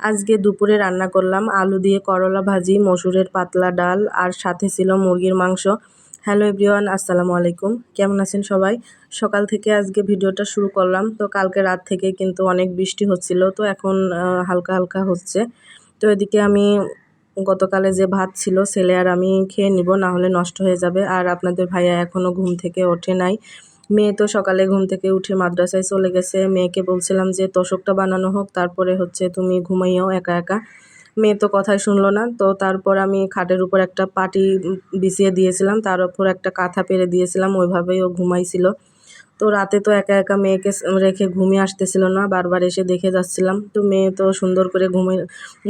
আজকে দুপুরে রান্না করলাম আলু দিয়ে করলা ভাজি, মসুরের পাতলা ডাল, আর সাথে ছিল মুরগির মাংস। হ্যালো এভরিওয়ান, আসসালামু আলাইকুম। কেমন আছেন সবাই? সকাল থেকে আজকে ভিডিওটা শুরু করলাম। তো কালকে রাত থেকে কিন্তু অনেক বৃষ্টি হচ্ছিল, তো এখন হালকা হালকা হচ্ছে। তো এদিকে আমি গতকালে যে ভাত ছিল ছেলে আর আমি খেয়ে নিব না হলে নষ্ট হয়ে যাবে। আর আপনাদের ভাইয়া এখনও ঘুম থেকে ওঠে নাই। মেয়ে তো সকালে ঘুম থেকে উঠে মাদ্রাসায় চলে গেছে। মেয়েকে বলছিলাম যে, তোষকটা বানানো হোক, তারপরে হচ্ছে তুমি ঘুমাইও একা একা। মেয়ে তো কথাই শুনলো না। তো তারপর আমি খাটের উপর একটা পাটি বিছিয়ে দিয়েছিলাম, তার উপর একটা কাঁথা পেরে দিয়েছিলাম, ওইভাবেই ও ঘুমাইছিল। তো রাতে তো একা একা মেয়েকে রেখে ঘুমিয়ে আসতেছিল না, বারবার এসে দেখে যাচ্ছিলাম। তো মেয়ে তো সুন্দর করে ঘুমিয়ে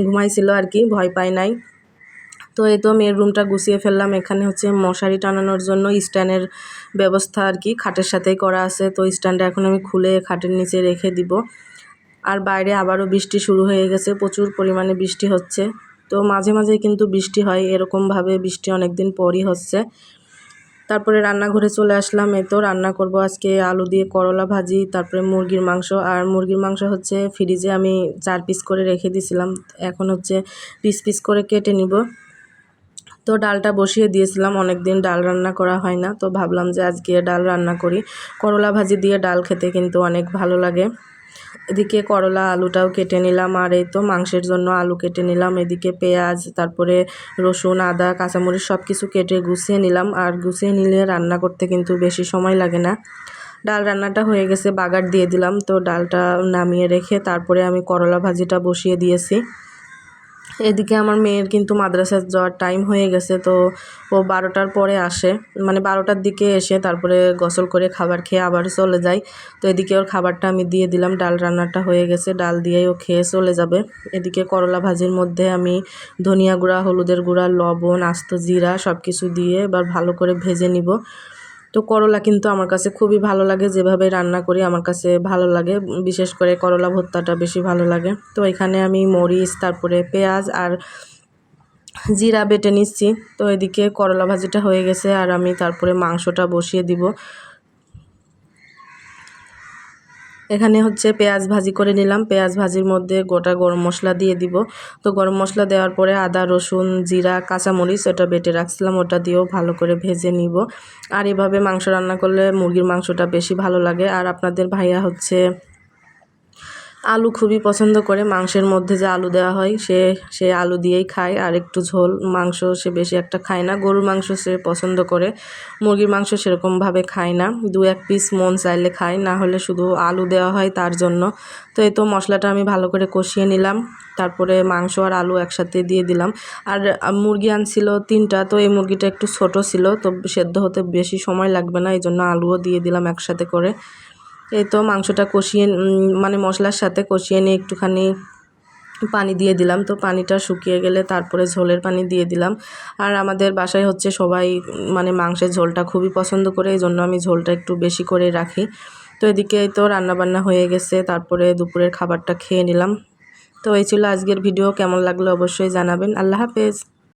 ঘুমাইছিল আর কি, ভয় পায় নাই। তো এই তো মেয়ের রুমটা গুছিয়ে ফেললাম। এখানে হচ্ছে মশারি টানানোর জন্য স্ট্যান্ডের ব্যবস্থা আর কি, খাটের সাথেই করা আছে। তো স্ট্যান্ডটা এখন আমি খুলে খাটের নিচে রেখে দিব। আর বাইরে আবারও বৃষ্টি শুরু হয়ে গেছে, প্রচুর পরিমাণে বৃষ্টি হচ্ছে। তো মাঝে মাঝে কিন্তু বৃষ্টি হয়, এরকমভাবে বৃষ্টি অনেক দিন পরই হচ্ছে। তারপরে রান্নাঘরে চলে আসলাম। এ তো রান্না করব আজকে আলু দিয়ে করলা ভাজি, তারপরে মুরগির মাংস। আর মুরগির মাংস হচ্ছে ফ্রিজে আমি চার পিস করে রেখে দিয়েছিলাম এখন হচ্ছে পিস পিস করে কেটে নিব। তো ডালটা বসিয়ে দিয়েছিলাম অনেক দিন ডাল রান্না করা হয় না, তো ভাবলাম যে আজকে ডাল রান্না করি। করলা ভাজি দিয়ে ডাল খেতে কিন্তু অনেক ভালো লাগে। এদিকে করলা আলুটাও কেটে নিলাম, আর এই তো মাংসের জন্য আলু কেটে নিলাম, এদিকে পেঁয়াজ, তারপরে রসুন, আদা, কাঁচামরিচ সব কিছু কেটে গুছিয়ে নিলাম, আর গুছিয়ে নিলে রান্না করতে কিন্তু বেশি সময় লাগে না। ডাল রান্নাটা হয়ে গেছে, বাগার দিয়ে দিলাম, তো ডালটা নামিয়ে রেখে তারপরে আমি করলা ভাজিটা বসিয়ে দিয়েছি। এদিকে আমার মেয়ের কিন্তু মাদ্রাসায় যাওয়ার টাইম হয়ে গেছে, তো ও বারোটার পরে আসে। মানে বারোটার দিকে এসে তারপরে গোসল করে খাবার খেয়ে আবার চলে যায়। তো এদিকে ওর খাবারটা আমি দিয়ে দিলাম, ডাল রান্নাটা হয়ে গেছে, ডাল দিয়েই ও খেয়ে চলে যাবে। এদিকে করলা ভাজির মধ্যে আমি ধনিয়া গুঁড়া, হলুদের গুঁড়া, লবণ, আস্ত জিরা সব কিছু দিয়ে এবার ভালো করে ভেজে নিব। তো করলা কিন্তু আমার কাছে খুবই ভালো লাগে, যেভাবে রান্না করি আমার কাছে ভালো লাগে। বিশেষ করে করলা ভর্তাটা বেশি ভালো লাগে। তো এখানে আমি মরিচ, তারপরে পেঁয়াজ আর জিরা বেটে নিচ্ছি। তো এদিকে করলা ভাজিটা হয়ে গেছে আর আমি তারপরে মাংসটা বসিয়ে দিব। এখানে হচ্ছে পেঁয়াজ ভাজি করে নিলাম। পেঁয়াজ ভাজির মধ্যে গোটা গরম মশলা দিয়ে দিব। তো গরম মশলা দেওয়ার পরে আদা, রসুন, জিরা, কাঁচামরিচ ওটা বেটে রাখছিলাম। ওটা দিয়েও ভালো করে ভেজে নিব। আর এভাবে মাংস রান্না করলে মুরগির মাংসটা বেশি ভালো লাগে। আর আপনাদের ভাইয়া হচ্ছে আলু খুবই পছন্দ করে। মাংসের মধ্যে যে আলু দেওয়া হয়, সে সে আলু দিয়েই খায়। আর একটু ঝোল, মাংস সে বেশি একটা খায় না। গরুর মাংস সে পছন্দ করে। মুরগির মাংস সেরকমভাবে খায় না। দু এক পিস মন চাইলে খায়। না হলে শুধু আলু দেওয়া হয় তার জন্য। তো এই তো মশলাটা আমি ভালো করে কষিয়ে নিলাম। তারপরে মাংস আর আলু একসাথে দিয়ে দিলাম। আর মুরগি আনছিল তিনটা, তো এই মুরগিটা একটু ছোট ছিল। তো সেদ্ধ হতে বেশি সময় লাগবে না। এই জন্য আলুও দিয়ে দিলাম একসাথে করে। এই তো মাংসটা কষিয়ে মানে মশলার সাথে কষিয়ে নিয়ে একটুখানি পানি দিয়ে দিলাম। তো পানিটা শুকিয়ে গেলে তারপরে ঝোলের পানি দিয়ে দিলাম। আর আমাদের বাসায় হচ্ছে সবাই মানে মাংসের ঝোলটা খুবই পছন্দ করে, এই জন্য আমি ঝোলটা একটু বেশি করে রাখি। তো এদিকে তো রান্নাবান্না হয়ে গেছে, তারপরে দুপুরের খাবারটা খেয়ে নিলাম। তো এই ছিল আজকের ভিডিও, কেমন লাগল অবশ্যই জানাবেন। আল্লাহ হাফেজ।